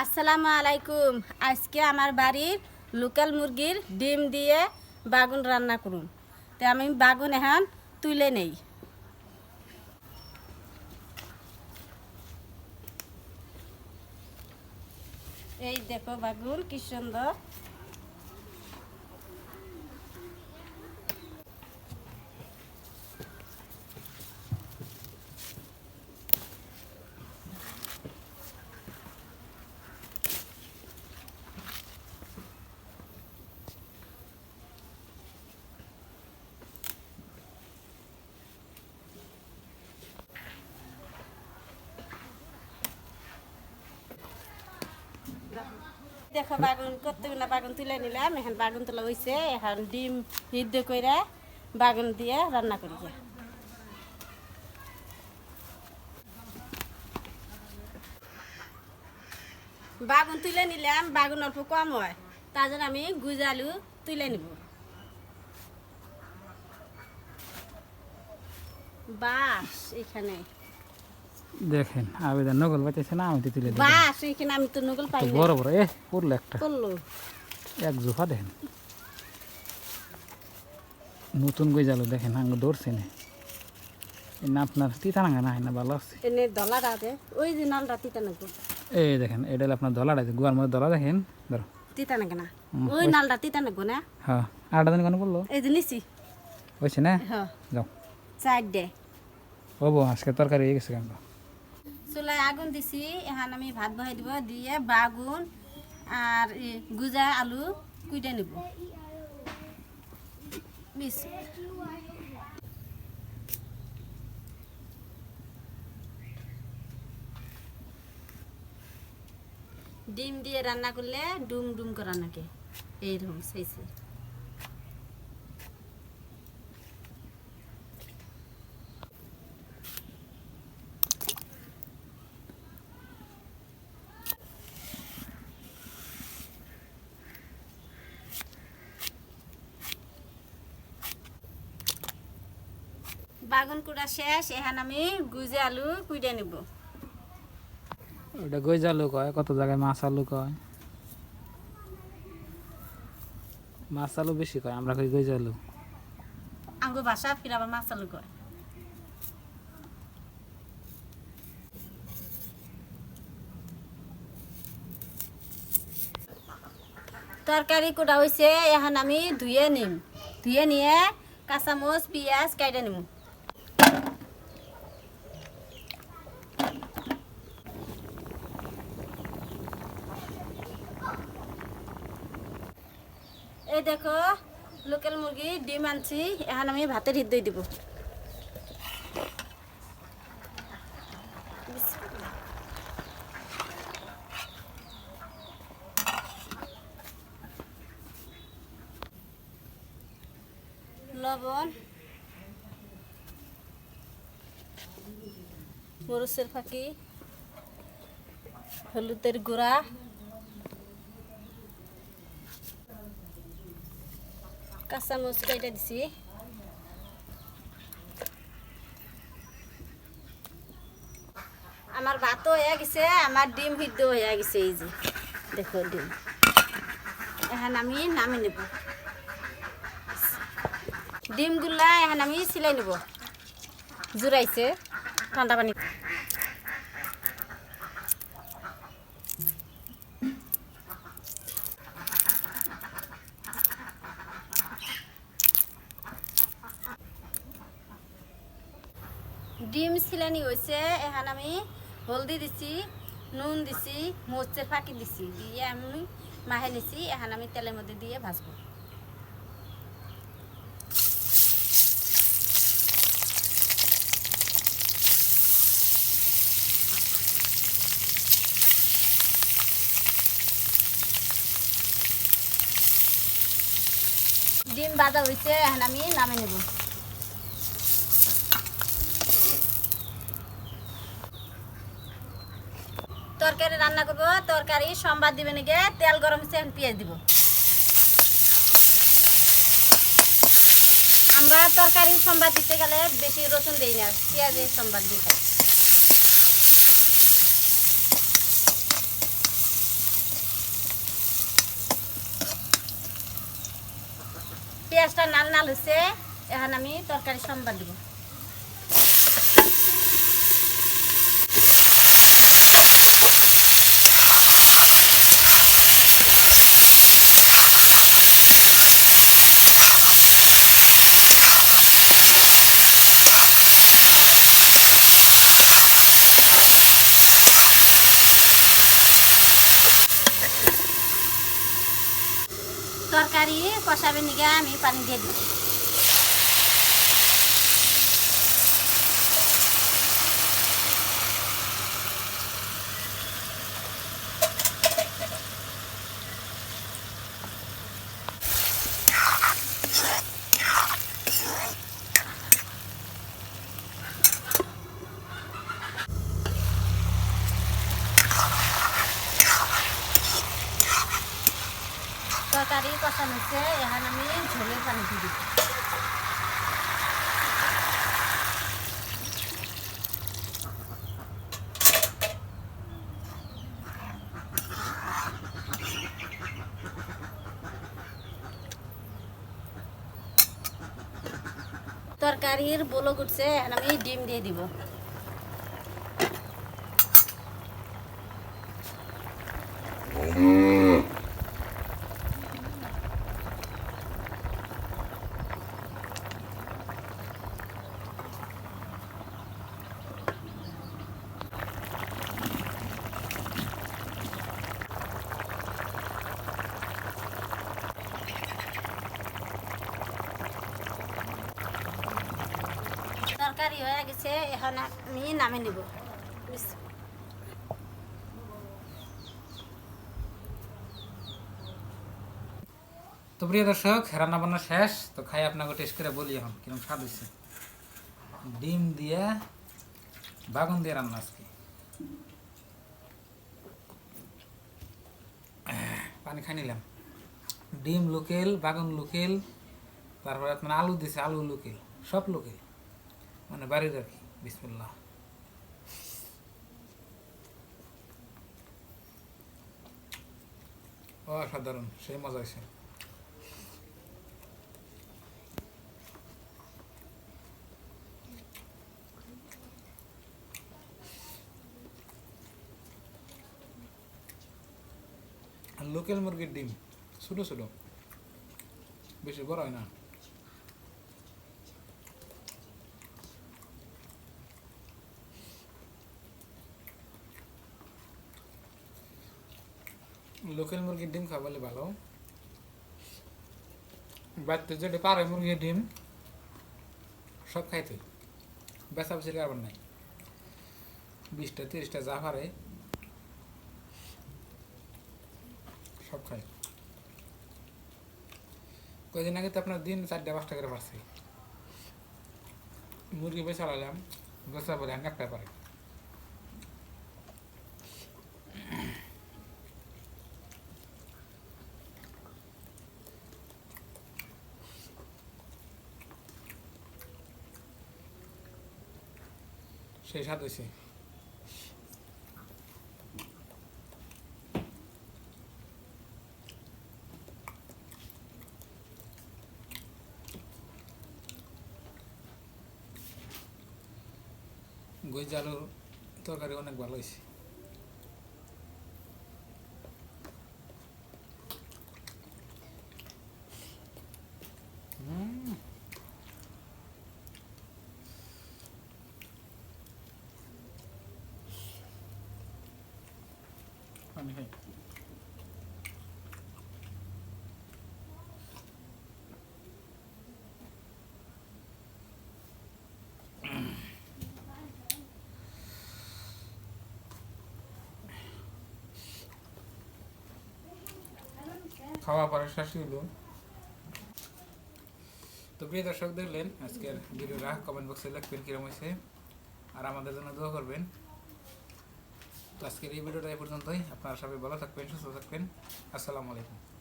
আসসালামু আলাইকুম। আজকে আমার বাড়ির লোকাল মুরগির ডিম দিয়ে বাগুন রান্না করুন। তো আমি বাগুন এখন তুলে নেই। এই দেখো বাগুন, কি সুন্দর। দেখো বাগুন, কতগুলা বাগুন তুলে নিলাম, এখন বাগুন তোলা হয়েছে এখন ডিম সিদ্ধ করে বাগুন দিয়ে রান্না করি। বাগুন তুলে নিলাম, বাগুন অল্প কম হয়, তার জন্য আমি গুজালু তুলে নিব বাস, এখানে দেখেন আবেদন নকল পাইতেছে না আমি তো তুলে দিই বাস এখানে আমি তো নকল পাই বড় বড় এ পড়ল একটা। এক জোফা দেখেন। নতুন গই জালো দেখেন আঙ্গ ধরছে না। এই না আপনার তিতা নাঙ্গা না না ভালো আছে। এনে আছে ওই যে নলটা তিতা নাকো এই দেখেন এটা আপনার দলাটা আছে গুয়ার মধ্যে দলা দেখেন ধরো। তিতা নাকি না ওই নালটা তিতা নাকো না। হ্যাঁ আটটা দিন কেন বলল এই যে নিছি। হয়েছে না? হ্যাঁ। যাও। চার ডে হব আজকে তরকারি হয়ে গেছে কেন চুলায় আগুন দিছি, এখন আমি ভাত বহাই দিব, দিয়ে বাগুন আর গুজা আলু কুইটে নিব। বিশ ডিম দিয়ে রান্না করলে ডুম ডুম করা নাকি। এইরকম সেইছে বাগুন কুড়া শেষ এখন আমি গুজে আলু কুইটে নিব। ওটা গই জালু কয়? কত জায়গায় মাছ আলু কয়? মাছ আলু বেশি কয়? আমরা কই গই জালু আঙ্গু ভাষা ফির আবার মাছ আলু কয়। তরকারি কোটা হয়েছে এখন আমি ধুয়ে নিম। ধুয়ে নিয়ে কাঁচামচ পিঁয়াজ কাইটে নিম। এই দেখো, লোকাল মুরগি, ডিম আনছি। এখন আমি ভাতের হৃদয় দিব। লবণ। মরুচের ফাঁকি। হলুদের গুঁড়া। কাঁচামচ কেটে দিছি। আমার ভাতও হয়ে গেছে, আমার ডিম সিদ্ধ হয়ে গেছে এই যে। দেখো ডিম। এখন আমি নামি নেব। ডিমগুলা এখন আমি সিলাই নেব। জুড়াইছে। ঠান্ডা পানি ডিম সিলানি হয়েছে এখন আমি হলদি দিছি, নুন দিছি, মরচের ফাঁকি দিছি, দিয়ে আমি মাহে নিছি, এখন আমি তেলের মধ্যে দিয়ে ভাজবো। ডিম বাজা হয়েছে এখন আমি নামে নেব। তরকারি রান্না করব, তরকারি সোমবার দিবে নাকি, তেল গরম হচ্ছে এখন পেঁয়াজ দিব। আমরা তরকারি সোমবার দিতে গেলে বেশি রসুন দিই না পেঁয়াজের সোমবার দিয়ে খাই পেঁয়াজটা নাল নাল হচ্ছে এখন আমি তরকারি সোমবার দিব। তরকারি কষাবে নিগে আমি পানি দিয়ে দিব তরকারি এখন আমি ঝোলের পানি দিব তরকারির বলো এখন আমি ডিম দিয়ে দিব। তরকারি হয়ে গেছে, এখন আমি নামে নিব। তো প্রিয় দর্শক রান্না বান্না শেষ, তো খাই আপনাকে টেস্ট করে বলি এখন কীরকম স্বাদ হয়েছে? ডিম দিয়ে বাগুন দিয়ে রান্না আজকে। পানি খাই নিলাম। ডিম লোকেল, বাগুন লোকেল, তারপরে আপনার আলু দিছে, আলু লোকেল, সব লোকেল। মানে বাড়ির আর কি বিসমুল্লাহ অসাধারণ সেই মজা আর লোকাল মুরগির ডিম, ছোটো ছোটো। বেশি বড় হয় না। লোকাল মুরগির ডিম খাওয়ালে ভালো। বাড়িতে যেটা পারে মুরগির ডিম, সব খাইতে। বেচা বেচির কারবার নাই। বিশটা, তিরিশটা যা পারে, সব খাই কয়দিন আগে তো আপনার দিন চারটা, পাঁচটা করে পারছি মুরগি বেচা চালালাম বেচা বলে একটা পারে। সেই স্বাদ হয়েছে তরকারি অনেক ভালো হয়েছে খাওয়া পরে শেষ হইল। তো প্রিয় দর্শক দেখলেন, আজকের ভিডিওটা কমেন্ট বক্সে লিখবেন কীরকম হয়েছে? আর আমাদের জন্য দোয়া করবেন। আজকের এই ভিডিওটা এই পর্যন্তই। আপনারা সবাই ভালো থাকবেন সুস্থ থাকবেন। আসসালামু আলাইকুম।